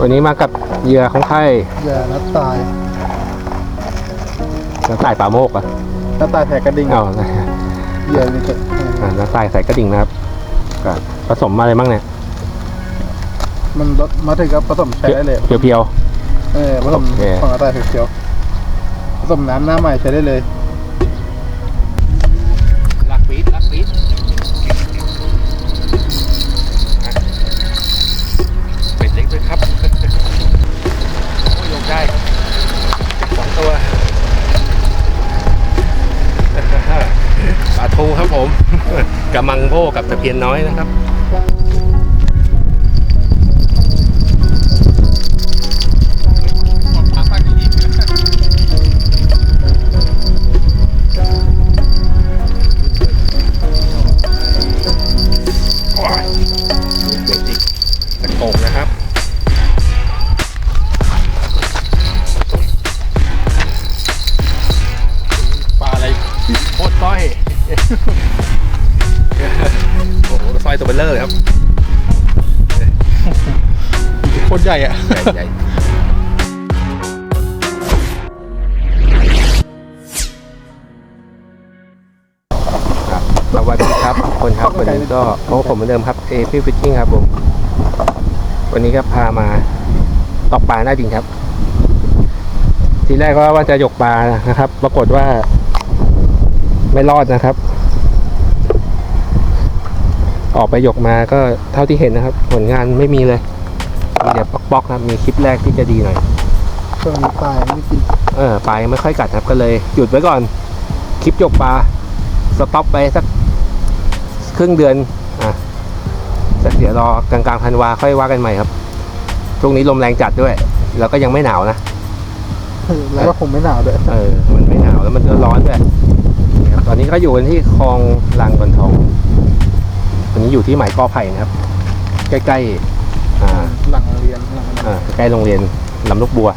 วันนี้มากับเหยื่อของใครอย่านัดตายน้าตายป่าโมกอะนัดตายแผลกระดิ่งอ๋ออย่านี่จะอ่าน้าตายใส่กระดิ่งนะครับก็ผสมอะไรบ้างเนี่ยมันรถมาถึงก็ผสมใช้ได้เลย เพียวเออผสมโอเค ของนัดตายเขียวๆผสมน้ำหน้าใหม่ใช้ได้เลย กระมังโพกับตะเพียนน้อยนะครับ เบลเลอร์เลยครับโคตรใหญ่อะใหญ่ใหญ่ครับสวัสดีครับทุกคนครับวันนี้ก็โอ้ผมเหมือนเดิมครับเอพี่ฟิชชิ่งครับผม วันนี้ก็พามาตกปลาหน้าดินครับ ทีแรกก็ว่าจะยกปลานะครับ ปรากฏว่า ไม่รอดนะครับ ออกไปยกมาก็เท่าที่เห็นนะครับ ผลงานไม่มีเลยมีแต่ป๊อกๆครับมีคลิปแรกที่จะดีหน่อยช่วงนี้ตายไม่กินเออปลายังไม่ค่อยกัดครับก็เลย หยุดไว้ก่อน คลิปยกปลาสต็อปไปสักครึ่งเดือนอะแต่เดี๋ยวรอกลางๆธันวาค่อยว่ากันใหม่ครับช่วงนี้ลมแรงจัดด้วย แล้วก็ยังไม่หนาวนะเออแล้วก็คงไม่หนาวด้วยเออมันไม่หนาวแล้วมันก็ร้อนด้วยนี่ครับตอนนี้ก็อยู่กันที่คลองลางบนทอง วันนี้อยู่ที่หมายกอไผ่นะครับ ใกล้ๆอ่าหลังเรียนหลังอ่าใกล้โรงเรียนลำลูกบัว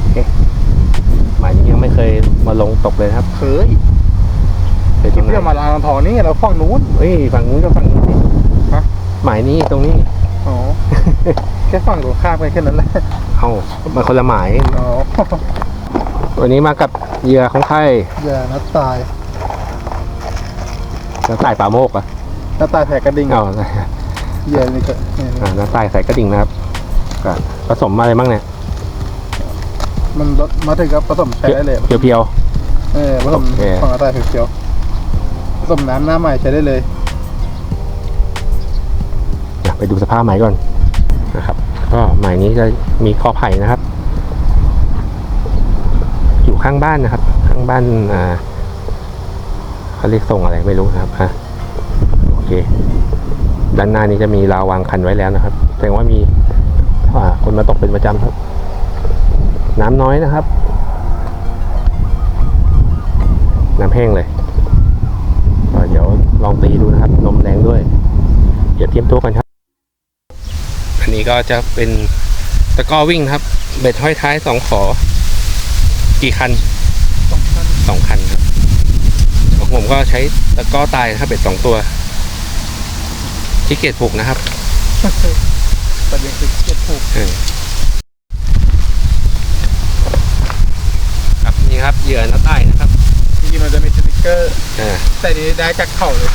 โอเคหมายนี้ยังไม่เคยมาลงตกเลยนะครับ เคยเคยตครลิปงไหนที่เอามาลางทองนี่เราฝั่งนู้นเฮ้ยฝั่งนู้นก็ฝั่งนี้สิฮะหมายนี้ตรงนี้อ๋อแค่ฝั่งตรงข้ามไปแค่นั้นแหละเอามาคนละหมายอ๋อวันนี้มากับเหยื่อของใครอย่านัดตาย น้าตายป่าโมกอะนัดตายแผลกระดิ่งเอาอย่านี่จะนี่อ่าน้าตายใส่กระดิ่งนะครับก็ผสมอะไรบ้างเนี่ยมันรถมาถึงก็ผสมใช้ได้เลย เพียว เออผสมโอเค ของนัดตายเขียวๆผสมน้ำหน้าใหม่ใช้ได้เลยๆอะไปดูสภาพหมายก่อนนะครับ ก็หมายนี้จะมีคอไผ่นะครับ อยู่ข้างบ้านนะครับ ข้างบ้านอ่า เขาเรียกทรงอะไรไม่รู้นะครับฮะโอเค ด้านหน้านี้จะมีราววางคันไว้แล้วนะครับ แสดงว่ามีาคนมาตกเป็นประจำครับ น้ำน้อยนะครับ น้ำแห้งเลยเดี๋ยวลองตีดูนะครับลมแรงด้วยเดี๋ยวเตรียมตัวกันครับ อันนี้ก็จะเป็นตะก้อวิ่งครับ เบ็ดห้อยท้ายสองขอ กี่คันสองคัน ผมก็ใช้ตะกร้อตายนะครับเบ็ดสองตัวที่เกียจผูกนะครับประเด็นคือเก็บผูกเออครับนี่ครับเหยื่อหน้าใต้นะครับจริงๆมันจะมีสติกเกอร์อ่าแต่อันนี้ได้จากเข่าเลย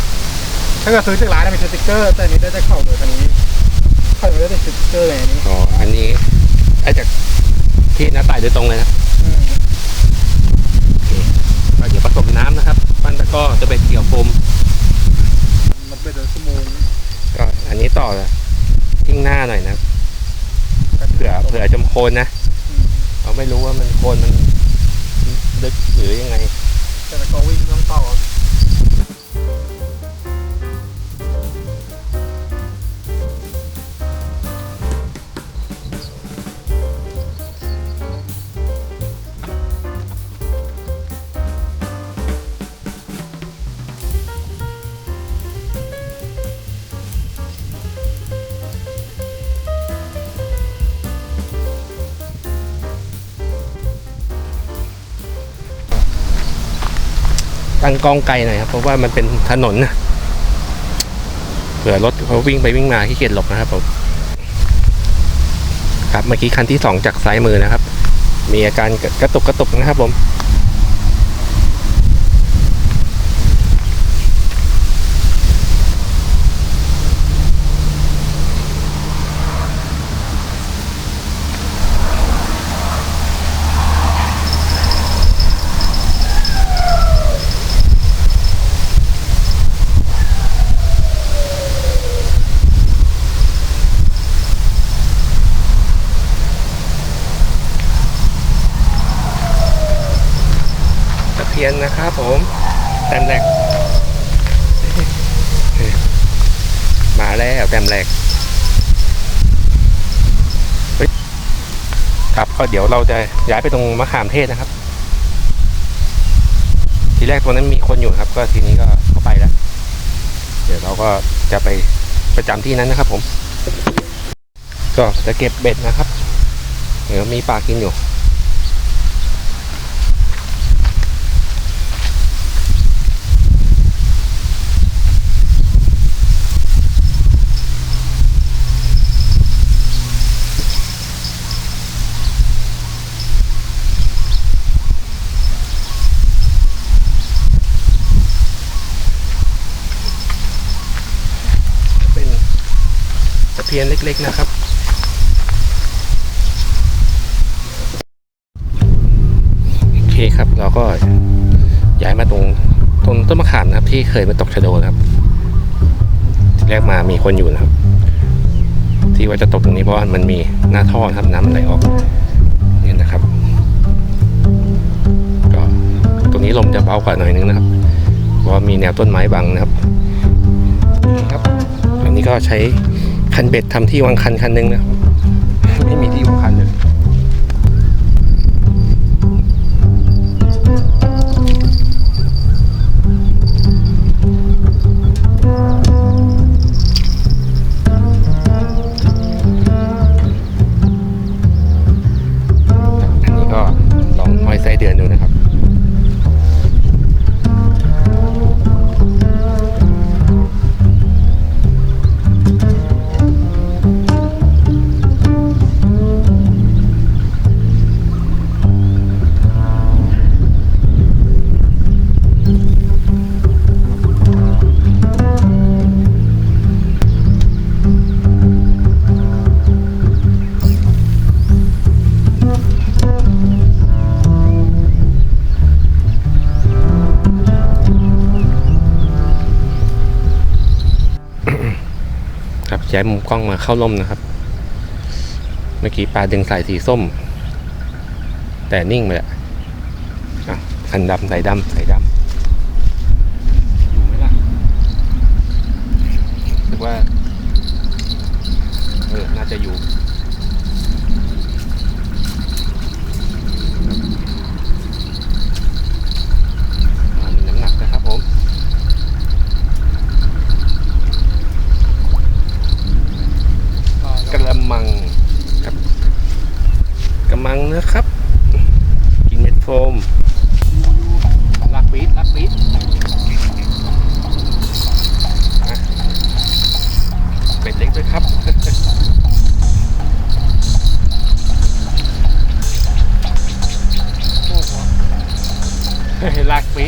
ถ้าเกิดซื้อจากร้านนะมีสติกเกอร์ แต่อันนี้ได้จากเข่าเลยคันนี้เข่าไม่ได้สติกเกอร์อะไรอันนี้อ๋ออันนี้ได้จากที่หน้าใต้โดยตรงเลยนะอืมโอเคก็เดี๋ยวผสมน้ำนะครับ ปั้นตะกร้อจะเป็นเกี่ยวโฟมมันเป็นเดือนชั่วโมงก็อันนี้ต่อทิ้งหน้าหน่อยนะครับเผื่อเผื่อจมโคนนะอืมเราไม่รู้ว่ามันโคนมันลึกหรือยังไงแต่ละก็วิ่งต้องต่อ ตั้งกล้องไกลหน่อยครับเพราะว่ามันเป็นถนนนะเผื่อรถเขาวิ่งไปวิ่งมาที่เกียจหลบนะครับผมครับเมื่อกี้คันที่สองจากซ้ายมือนะครับ มีอาการกระตุกกระตุกนะครับผม ตะเพียนนะครับผมแต้มแรก มาแล้วแต้มแรกเฮ้ย ครับก็เดี๋ยวเราจะย้ายไปตรงมะขามเทศนะครับ ทีแรกตรงนั้นมีคนอยู่ครับ ก็ทีนี้ก็เข้าไปแล้ว เดี๋ยวเราก็จะไปประจำที่นั้นนะครับ ผม ก็จะเก็บเบ็ดนะครับเดี๋ยวมีปลากินอยู่ เป็น เพี้ยนเล็ก ๆนะครับ โอเคครับเราก็ย้ายมาตรงต้นต้นมะขามนะครับ ที่เคยมาตกชะโดนะครับที่แรกมามีคนอยู่นะครับ ที่ว่าจะตกตรงนี้เพราะมันมีหน้าท่อครับน้ำมันไหลออกเนี่ยนะครับก็ตรงนี้ลมจะเบากว่าหน่อยนึงนะครับเพราะมีแนวต้นไม้บังนะครับครับ อันนี้ก็ใช้ คันเบ็ดทำที่วางคันคันหนึงนะไม่มีที่วางคันเลย ย้ายมุมกล้องมาเข้าร่มนะครับ เมื่อกี้ปลาดึงสายสีส้ม แต่นิ่งไปแล้วอะคันดำสายดำสายดำอยู่ไหมล่ะรู้สึกว่า เออ น่าจะอยู่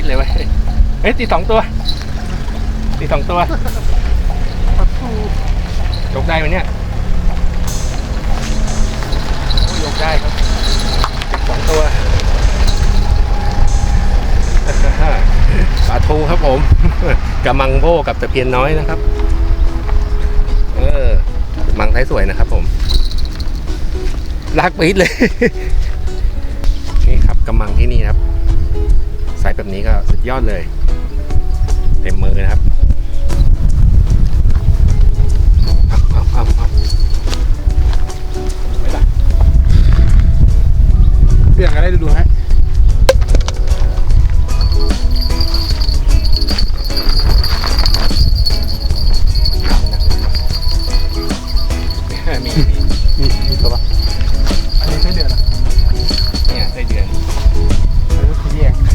เลยเว้ยเฮ้ยตีสองตัวตีสองตัวประตูยกได้ไหมเนี่ยยกได้ครับสองตัวปลาทูครับผมกระมังโบกับตะเพียนน้อยนะครับ เออมังไทยสวยนะครับผมลากปี๊ดเลย นี่ครับกระมังที่นี่ครับ ส์แบบนี้ก็สุดยอดเลย เต็มมือนะครับเอาเอาเอาไม่ได้เปลี่ยนกันได้ดูฮะ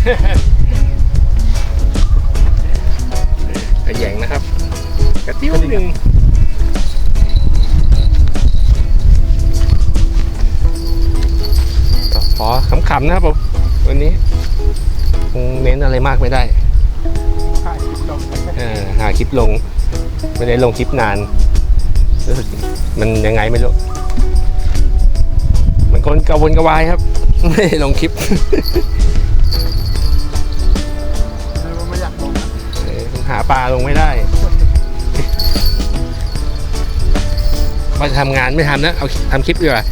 แยงนะครับ กระติ้วหนึ่งขอขำๆนะครับผมวันนี้คงเน้นอะไรมากไม่ได้หาคลิปลง ไม่ได้ลงคลิปนานรู้สึกมันยังไงไม่รู้มันคนกระวนกระวายครับ ไม่ได้ลงคลิป ปลาลงไม่ได้ว่าจะทำงานไม่ทำนะ เอาทำคลิปดีกว่า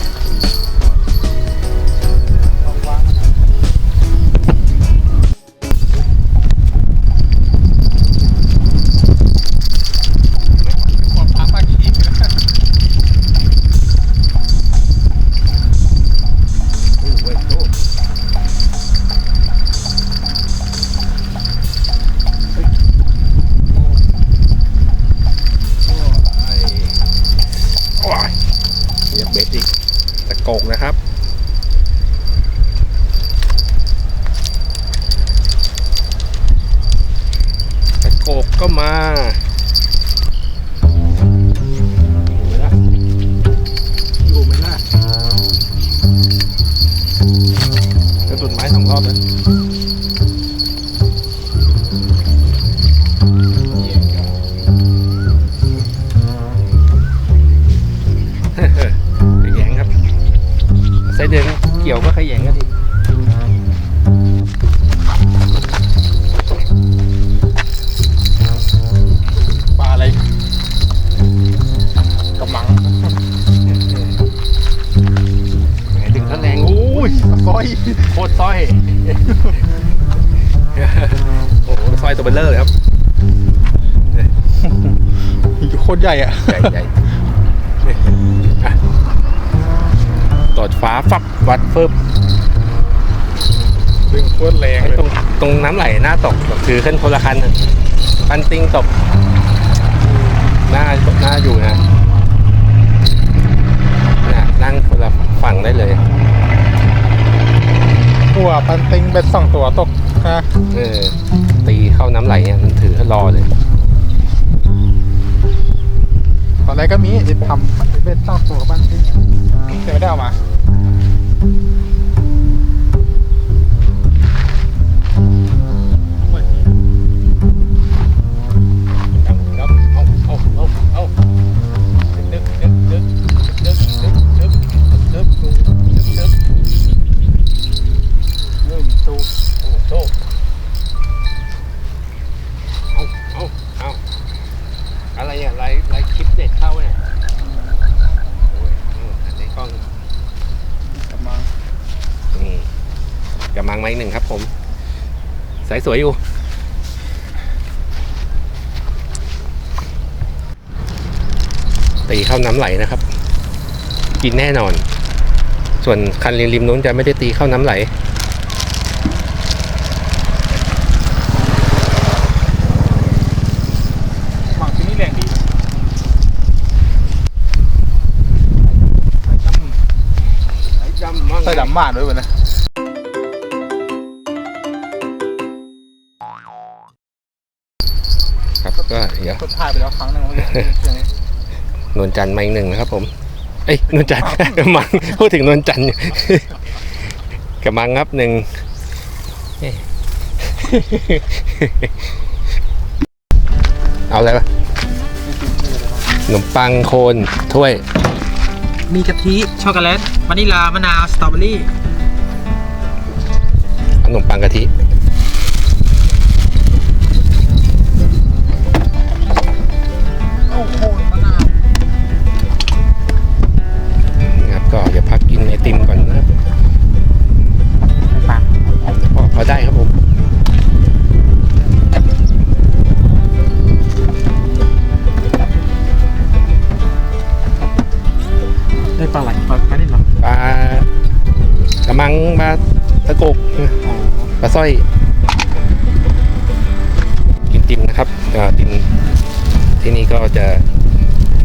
กกก็มาอยู่ไหมล่ะอยู่ไหมล่ะกระสุนไม้สองรอบแล้วขยงครับไส้เดือนเกี่ยวก็ขยงก็ดี โคตรใหญ่อะใหญ่ใหญ่อะตอดฟ้าฟับวัดเฟิบดึงโคตรแรงไอ้เลยตรงตรงน้ำไหลหน้าตกแบบถือขึ้นคนละคันน่ะปันติงตกหน้าหน้าอยู่นะน่ะนั่งคนละฝั่งได้เลยหัวปันติงเบ็ดสองตัวตกนะเออตีเข้าน้ำไหลเนี่ยมันถือรอเลย ตอนแรกก็มีไอ้ทำมันเป็นสร้างตัวบ้านที่เจอได้ออกมา อีกหนึ่งครับผมสายสวยอยู่ ตีเข้าน้ำไหลนะครับ กินแน่นอน ส่วนคันริมริมนู้นจะไม่ได้ตีเข้าน้ำไหลหมังที่นี่แรงดีไอ้จำมั่งใส่ดำมาดด้วยวะนะ ดี๋ยวก็ถ่ายไปแล้วครั้งหนึ่งเมื่อกี้อย่างนี้นวลจันทร์มาอีกหนึ่งนะครับ ผม เอ้ยนวลจันทร์กำมังพูดถึงนวลจันทร์อยู่กำมังครับหนึ่งเอ้ย เอาอะไรปะขนมปังโคนถ้วย มีกะทิช็อกโกแลตวานิลามะนาวสตรอเบอรี่ขนมปังกะทิ กกปลาสร้อย กินติมนะครับก็ติมที่นี่ก็จะ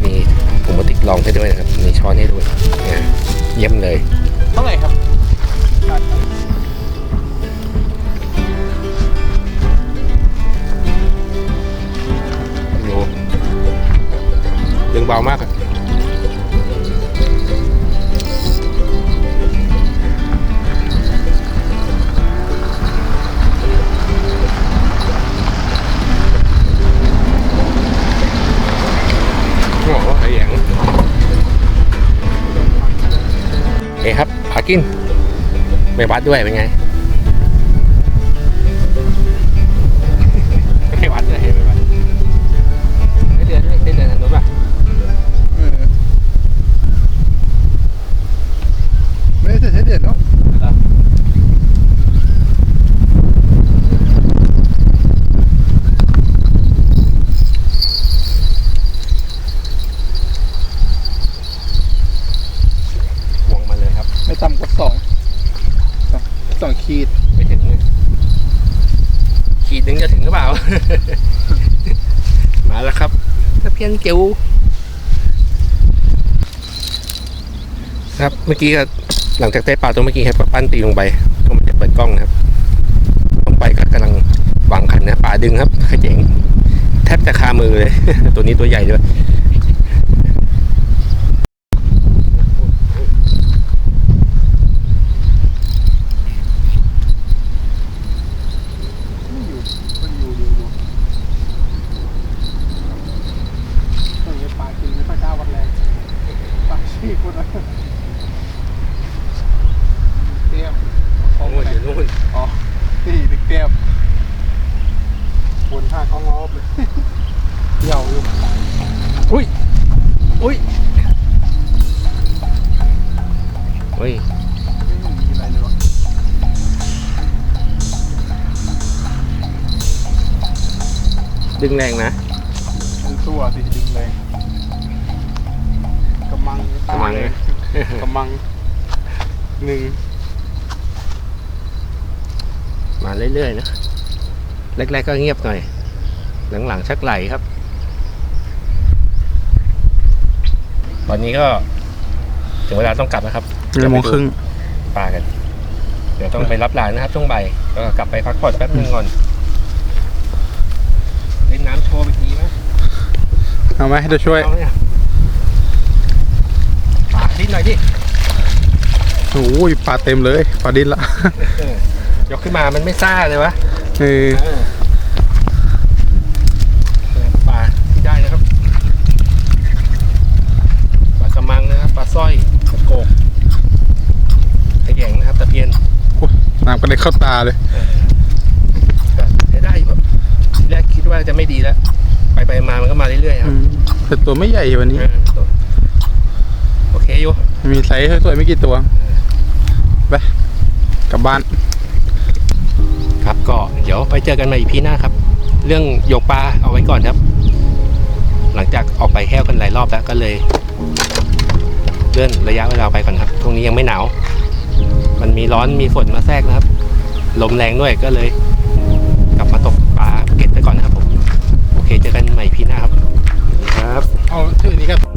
มีถุงพลาสติกรองให้ด้วยนะครับ มีช้อนให้ด้วยนะเยี่ยมเลย เท่าไหร่ครับดูดึงเบามากอะระ กินไม่วัดด้วยเป็นไง ขีดไม่ถึงเลยขีดหนึ่งจะถึงหรือเปล่า มาแล้วครับตะเพียนจิ๋วครับเมื่อกี้ก็หลังจากได้ปลาตัวเมื่อกี้ครับก็ปั้นตีลงไปก็มันจะเปิดกล้องนะครับ ลงไปก็กำลังวางคันนะปลาดึงครับขยเจ๋งแทบจะคามือเลย ตัวนี้ตัวใหญ่ด้วย ดึงแรงนะมันตัวสิดึงแรงกำมังกำมังเลยกำมังหนึ่งมาเรื่อยๆนะแรกๆก็เงียบหน่อย หลังๆชักไหลครับ ตอนนี้ก็ ถึงเวลาต้องกลับแล้วครับเจ็ดโมงครึ่งปลากัน เดี๋ยวต้องไปรับหลานนะครับช่วงบ่ายก็กลับไปพักผ่อนแป๊บนึงก่อน เล่นน้ำโชว์ไปทีไหม เอาไหมจะช่วยเอาเนี่ยปลาดิ้นหน่อยดิโอ้ยปลาเต็มเลยปลาดิ้นละเออยกขึ้นมามันไม่ซ่าเลยวะเออเออปลาที่ได้นะครับปลากระมังนะครับปลาสร้อยปลาโกกตะแยงนะครับตะเพียนน้ำก็เลยเข้าตาเลยก็ใช้ได้อยู่ครับทีแรกคิดว่าจะไม่ดีแล้ว ไปไปมามันก็มาเรื่อยๆครับแต่ตัวไม่ใหญ่วันนี้เออตัวโอเคอยู่ มีไซส์สวยๆไม่กี่ตัว ไป กลับบ้าน ครับก็เดี๋ยวไปเจอกันใหม่อีพีหน้าครับ เรื่องโยกปลาเอาไว้ก่อนครับ หลังจากออกไปแห้วกันหลายรอบแล้วก็เลย เลื่อนระยะเวลาไปก่อนครับ ตรงนี้ยังไม่หนาว มันมีร้อนมีฝนมาแทรกนะครับ ลมแรงด้วยก็เลย เคเจอกันใหม่พีหน้าครับ ครับ เอาชื่อนี้ครับ